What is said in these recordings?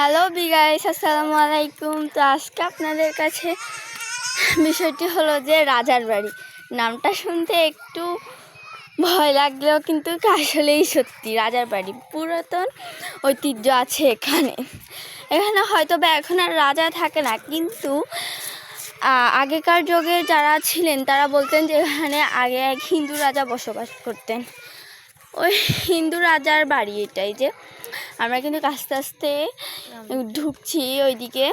Hello বিগাইস আসসালামু আলাইকুম তো আজকে আপনাদের কাছে বিষয়টি হলো যে রাজার বাড়ি। নামটা শুনতে একটু ভয় লাগলেও কিন্তু আসলেই সত্যি, রাজার বাড়ি। পুরাতন ঐতিহ্য আছে এখানে। এখানে হয়তো বা এখন আর রাজা থাকে না, কিন্তু আগেকার যুগে যারা ছিলেন, তারা বলতেন যে এখানে আগে এক হিন্দু রাজা বসবাস করতেন। ওই হিন্দু রাজার বাড়ি এটাই যে আমরা কিন্তু আস্তে আস্তে ঢুকছি ওইদিকে।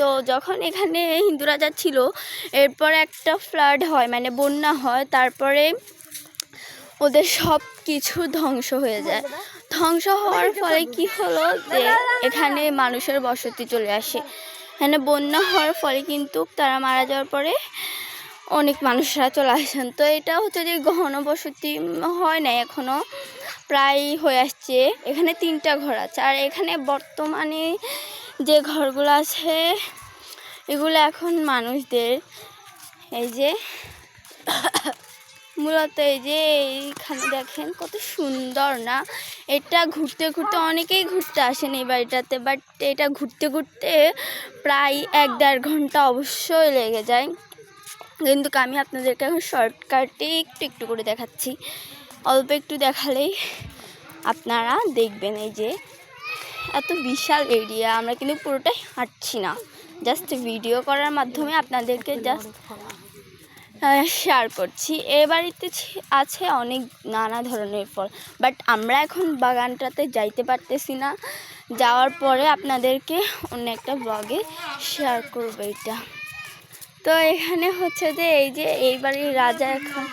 তো যখন এখানে হিন্দু রাজা ছিল এরপর একটা ফ্লাড হয় মানে বন্যা হয়, তারপরে ওদের সব কিছু ধ্বংস হয়ে যায়। ধ্বংস হওয়ার ফলে কি হলো যে, এখানে মানুষের বসতি চলে আসে। এখানে বন্যা হওয়ার ফলে কিন্তু তারা মারা যাওয়ার পরে অনেক মানুষরা চলে আসেন। তো এটা হচ্ছে যে ঘনবসতি হয় না এখনও প্রায় হয়ে আসছে। এখানে তিনটা ঘর আছে। আর এখানে বর্তমানে যে ঘরগুলো আছে, এগুলো এখন মানুষদের। এই যে, মূলত এই যে এইখানে দেখেন কত সুন্দর না? এটা ঘুরতে ঘুরতে অনেকেই ঘুরতে আসেন এই বাড়িটাতে বাট এটা ঘুরতে ঘুরতে প্রায় এক দেড় ঘণ্টা অবশ্যই লেগে যায়। কিন্তু আমি আপনাদেরকে এখন শর্টকাটে একটু একটু করে দেখাচ্ছি। অল্প একটু দেখালেই আপনারা দেখবেন এই যে এত বিশাল এরিয়া আমরা কিন্তু পুরোটাই হাঁটছি না। জাস্ট ভিডিও করার মাধ্যমে আপনাদেরকে জাস্ট শেয়ার করছি। এ বাড়িতে আছে অনেক নানা ধরনের ফল বাট আমরা এখন বাগানটাতে যাইতে পারতেছি না। যাওয়ার পরে আপনাদেরকে অন্য একটা ব্লগে শেয়ার করব এটা। তো এখানে হচ্ছে যে এই যে এই বাড়ির রাজা এখন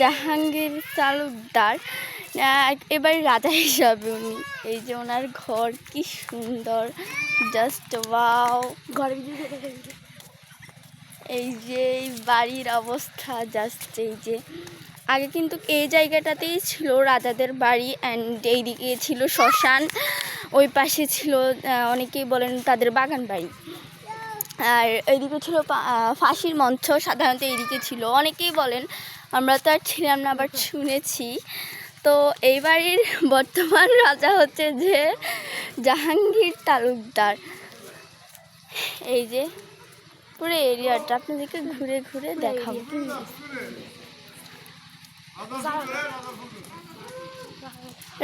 জাহাঙ্গীর তালুকদার। এবারে রাজা হিসাবে উনি। এই যে ওনার ঘর কি সুন্দর। জাস্ট ওয়াও ঘরে এই যে এই বাড়ির অবস্থা জাস্ট এই যে। আগে কিন্তু এই জায়গাটাতেই ছিল রাজাদের বাড়ি অ্যান্ড এইদিকে ছিল শ্মশান। ওই পাশে ছিল অনেকেই বলেন তাদের বাগান বাড়ি। আর এইদিকে ছিল ফাঁসির মঞ্চ, সাধারণত এইদিকে ছিল। অনেকেই বলেন, আমরা তো আর ছিলাম না, আবার শুনেছি। তো এই বাড়ির বর্তমান রাজা হচ্ছে যে জাহাঙ্গীর তালুকদার। এই যে পুরো এরিয়াটা, আপনাদেরকে ঘুরে ঘুরে দেখাবো।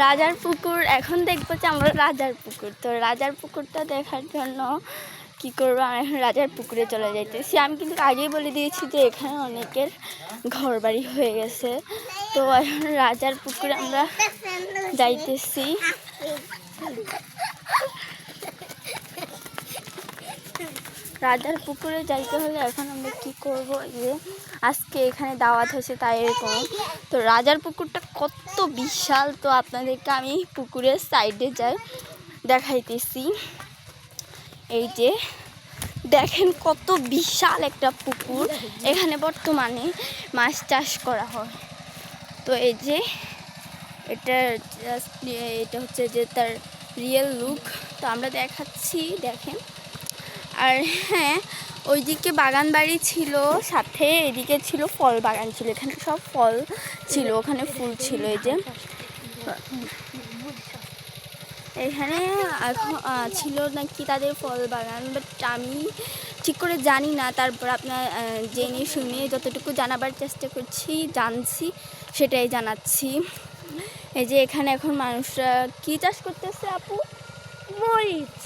রাজার পুকুর, এখন দেখব যে আমরা রাজার পুকুর। তো রাজার পুকুরটা দেখার জন্য কি করব? আমরা এখন রাজার পুকুরে চলে যাইতেছি। আমি কিন্তু আগেই বলে দিয়েছি যে এখানে অনেকের ঘর বাড়ি হয়ে গেছে। তো এখন রাজার পুকুরে আমরা যাইতেছি। রাজার পুকুরে যাইতে হলে এখন আমরা কি করব? যে আজকে এখানে দাওয়াত হয়েছে তাই এরকম। তো রাজার পুকুরটা কত বিশাল। তো আপনাদেরকে আমি পুকুরের সাইডে যাই দেখাইতেছি। এই যে, দেখেন কত বিশাল একটা পুকুর। এখানে বর্তমানে মাছ চাষ করা হয়। তো এই যে, এটা এটা হচ্ছে যে তার রিয়েল লুক তো আমরা দেখাচ্ছি, দেখেন। আর হ্যাঁ ওইদিকে বাগান বাড়ি ছিল, সাথে এদিকে ছিল ফল বাগান ছিল। এখানে সব ফল ছিল, ওখানে ফুল ছিল এই যে। এখানে এখন ছিল নাকি তাদের ফল বাগান বাট আমি ঠিক করে জানি না। তারপর আপনার জেনে শুনে যতটুকু জানাবার চেষ্টা করছি জানছি সেটাই জানাচ্ছি। এই যে এখানে এখন মানুষরা কি চাষ করতেছে আপু? মরিচ।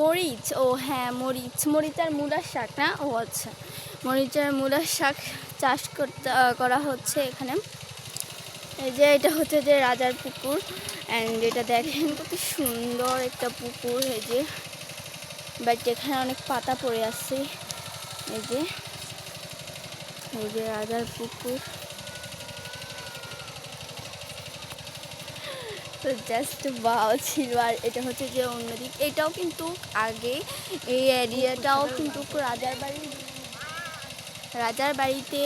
মরিচ? ও হ্যাঁ মরিচ। মরিচ আর মূলার শাক না? ও আচ্ছা। মরিচ আর মূলার শাক চাষ করতে করা হচ্ছে এখানে। এই যে এটা হচ্ছে যে রাজার পুকুর অ্যান্ড এটা দেখেন কত সুন্দর একটা পুকুর, এই যে। বাট এখানে অনেক পাতা পড়ে আছে, এই যে। এই যে রাজার পুকুর। তো জাস্ট বাও ছিল, আর এটা হচ্ছে যে অন্যদিক। এটাও কিন্তু আগে, এই এরিয়াটাও কিন্তু রাজার বাড়ি। রাজার বাড়িতে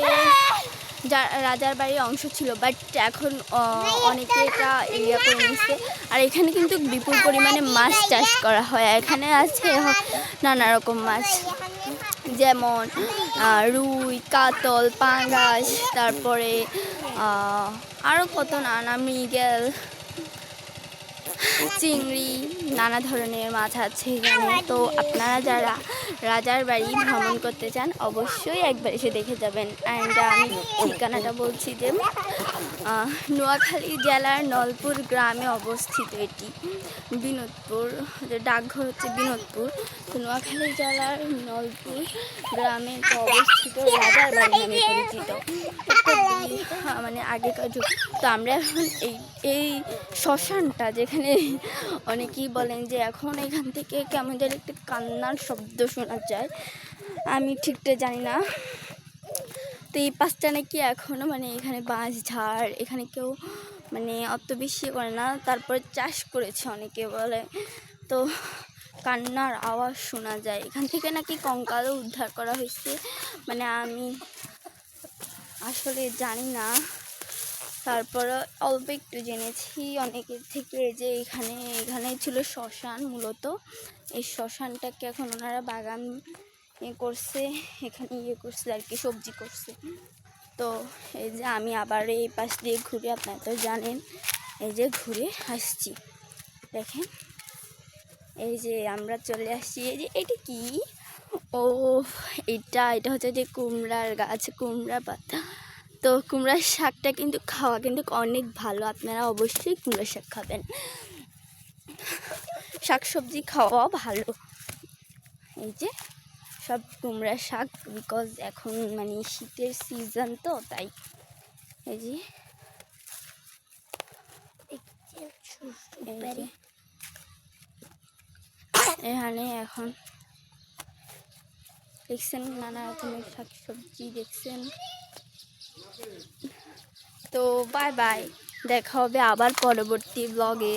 যা- রাজার বাড়ির অংশ ছিল বাট এখন অনেকে এটা এরিয়া করে নিচ্ছে। আর এখানে কিন্তু বিপুল পরিমাণে মাছ চাষ করা হয় এখানে আছে নানা রকম মাছ। যেমন রুই, কাতল, পাঙ্গাস, তারপরে আরও কত নানা, মৃগেল চিংড়ি, নানা ধরনের মাছ আছে এখানে। তো আপনারা যারা রাজার বাড়ি ভ্রমণ করতে চান, অবশ্যই একবার এসে দেখে যাবেন। অ্যান্ড আমি ঠিকানাটা বলছি যে নোয়াখালী জেলার নলপুর গ্রামে অবস্থিত এটি। বিনোদপুর ডাকঘর হচ্ছে বিনোদপুর। তো নোয়াখালী জেলার নলপুর গ্রামে অবস্থিত রাজার বাড়ি নামে পরিচিত। মানে আগেকার যুগ। তো আমরা এখন এই এই শ্মশানটা যেখানে অনেকেই বলেন যে এখন এখান থেকে কেমন যেন একটা কান্নার শব্দ শোনা যায়, আমি ঠিকটা জানি না। তো এই পাঁচটা নাকি এখনও মানে এখানে বাঁশ ঝাড়, এখানে কেউ মানে অত বেশি করে না, তারপরে চাষ করেছে অনেকে বলে। তো কান্নার আওয়াজ শোনা যায়। এখান থেকে নাকি কঙ্কালও উদ্ধার করা হয়েছে। মানে আমি আসলে জানি না। তারপরে অল্প একটু জেনেছি অনেকের থেকে যে এখানে এখানে ছিল শ্মশান মূলত। এই শ্মশানটাকে এখন ওনারা বাগান করছে, এখানে ইয়ে করছে আর কি, সবজি করছে। তো এই যে আমি আবার এই পাশ দিয়ে ঘুরে, আপনারা তো জানেন, এই যে ঘুরে আসছি। দেখেন, এই যে আমরা চলে আসছি, এই যে এটা কি? ও, এটা এটা হচ্ছে যে কুমড়ার গাছ, কুমড়া পাতা। তো কুমড়ার শাকটা কিন্তু খাওয়া কিন্তু অনেক ভালো। আপনারা অবশ্যই কুমড়া শাক খাবেন। শাক সবজি খাওয়া ভালো। এই যে সব কুমড়া শাক বিকজ এখন মানে শীতের সিজন তো, তাই এই যে। এখানে এখন দেখছেন নানা রকমের শাক সবজি দেখছেন। তো বাই বাই দেখা হবে আবার পরবর্তী ব্লগে